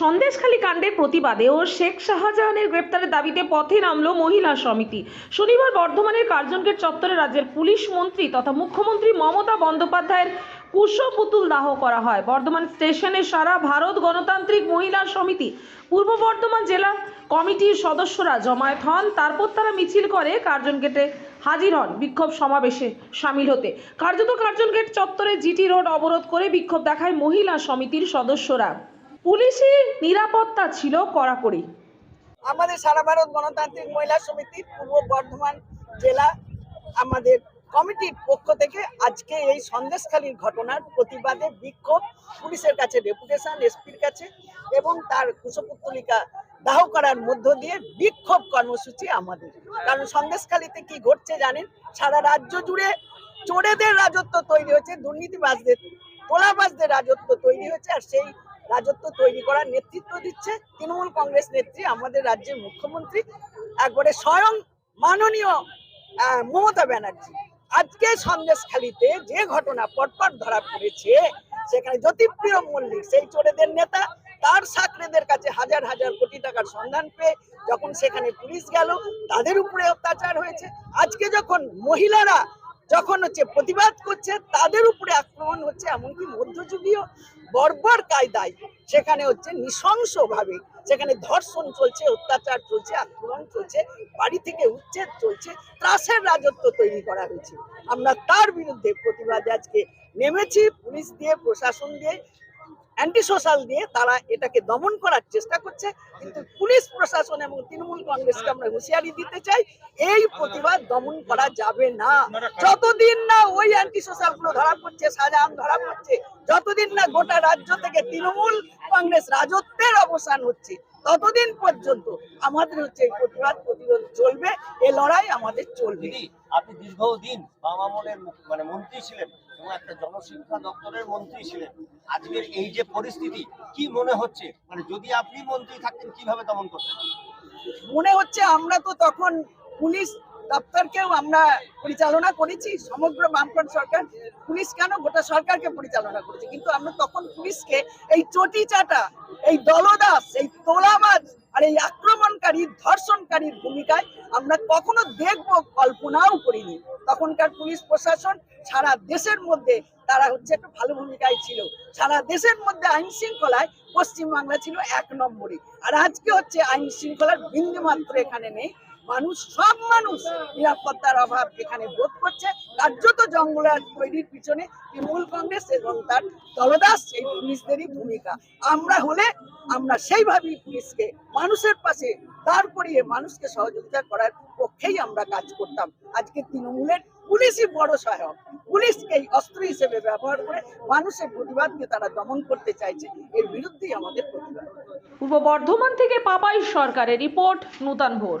সন্দেশখালী কাণ্ডের প্রতিবাদে ও শেখ শাহজাহানের গ্রেপ্তারের দাবিতে পথে নামল মহিলা সমিতি। শনিবার বর্ধমানের কার্জনগেট চত্বরে রাজ্যের পুলিশ মন্ত্রী তথা মুখ্যমন্ত্রী মমতা বন্দ্যোপাধ্যায়ের পুষ্পপুতুল দাহ করা হয়। বর্ধমান স্টেশনে সারা ভারত গণতান্ত্রিক মহিলা সমিতি, পূর্ব বর্ধমান জেলা কমিটির সদস্যরা জমায়েত হন। তারপর তারা মিছিল করে কার্জন গেটে হাজির হন। বিক্ষোভ সমাবেশে সামিল হতে। কার্যত কার্জন গেট চত্বরে জিটি রোড অবরোধ করে বিক্ষোভ দেখায় মহিলা সমিতির সদস্যরা। পুলিশি নিরাপত্তা ছিল কড়াকড়ি। আমাদের সারা ভারত গণতান্ত্রিক মহিলা সমিতি, পূর্ব বর্ধমান জেলা, আমাদের কমিটির পক্ষ থেকে আজকে এই সন্দেশখালীর ঘটনার প্রতিবাদে বিক্ষোভ, পুলিশের কাছে ডেপুটেশন এসপির কাছে এবং তার কুশপুত্তলিকা দাহ করার মধ্য দিয়ে বিক্ষোভ কর্মসূচি আমাদের। কারণ সন্দেশখালীতে কি ঘটছে জানেন? সারা রাজ্য জুড়ে চোরেদের রাজত্ব তৈরি হয়েছে দুর্নীতিবাজদের, তোলাবাজদের রাজত্ব তৈরি হয়েছে আর সেই রাজত্ব তৈরি করার নেতৃত্ব দিচ্ছে তৃণমূল কংগ্রেস নেত্রী, আমাদের রাজ্যের মুখ্যমন্ত্রী, একবারে স্বয়ং মাননীয় মমতা ব্যানার্জি। আজকে সন্দেশখালিতে যে ঘটনা পটপট ধরা পড়েছে, সেখানে জ্যোতিপ্রিয় মল্লিক, সেই চোরেদের নেতা, তার সাকরেদের কাছে হাজার হাজার কোটি টাকার সন্ধান পেয়ে যখন সেখানে পুলিশ গেল, তাদের উপরে অত্যাচার হয়েছে। আজকে যখন মহিলারা যখন হচ্ছে প্রতিবাদ করছে, তাদের উপরে আক্রমণ হচ্ছে, এমনকি মধ্যযুগীয় বর্বর কায়দায়। সেখানে হচ্ছে নৃশংসভাবে, সেখানে ধর্ষণ চলছে, অত্যাচার চলছে, আক্রমণ চলছে, বাড়ি থেকে উচ্ছেদ চলছে, ত্রাসের রাজত্ব তৈরি করা হয়েছে। আমরা তার বিরুদ্ধে প্রতিবাদে আজকে নেমেছি, পুলিশ দিয়ে, প্রশাসন দিয়ে দিয়ে তারা এটাকে দমন করার চেষ্টা করছে। কিন্তু পুলিশ প্রশাসন এবং তৃণমূল কংগ্রেসকে আমরা হুঁশিয়ারি দিতে চাই, এই প্রতিবাদ দমন করা যাবে না। যতদিন না ওই গুলো ধরা পড়ছে, শাহজাহান ধরা পড়ছে, যতদিন না গোটা রাজ্য থেকে তৃণমূল কংগ্রেস রাজত্বের অবসান হচ্ছে, ততদিন পর্যন্ত আমাদের হচ্ছে প্রতিবাদ প্রতিরোধ চলবে, এ লড়াই আমাদের চলবে। আপনি দীর্ঘদিন বাম আমলের মানে মন্ত্রী ছিলেন। একটা জনশিক্ষা দপ্তরের মন্ত্রী ছিলেন। আজকের এই যে পরিস্থিতি, কি মনে হচ্ছে? মানে যদি আপনি মন্ত্রী থাকতেন, কীভাবে করতেন? মনে হচ্ছে আমরা তো তখন পুলিশ দপ্তরকেও আমরা পরিচালনা করেছি, সমগ্র বামফ্রন্ট সরকার। পুলিশ কেন গোটা সরকারকে পরিচালনা করেছে? কিন্তু আমরা তখন পুলিশকে এই চটি চাটা, এই দলদাস, এই তোলাবাজ আর এই আক্রমণকারী, ধর্ষণকারীর ভূমিকায় আমরা কখনো দেখব কল্পনাও করিনি। তখনকার পুলিশ প্রশাসন সারা দেশের মধ্যে তারা হচ্ছে একটা ভালো ভূমিকায় ছিল। সারা দেশের মধ্যে আইন শৃঙ্খলায় পশ্চিমবাংলা ছিল এক নম্বরে আর আজকে হচ্ছে আইন শৃঙ্খলার বিন্দু মাত্র এখানে নেই। মানুষ, সব মানুষ নিরাপত্তার অভাব এখানে বোধ করছে। কার্যত জঙ্গলের তৈরির পিছনে তৃণমূল কংগ্রেস এবং তার দলদাস এই পুলিশদেরই ভূমিকা। আমরা হলে আমরা সেইভাবেই পুলিশকে মানুষের পাশে দাঁড় করিয়ে মানুষকে সহযোগিতা করার পক্ষেই আমরা কাজ করতাম। আজকে তৃণমূলের পুলিশই বড় সহায়ক। পুলিশকেই অস্ত্র হিসেবে ব্যবহার করে মানুষের প্রতিবাদকে তারা দমন করতে চাইছে। এর বিরুদ্ধেই আমাদের প্রতিবাদ। পূর্ব বর্ধমান থেকে পাপাই সরকারের রিপোর্ট, নূতন ভোর।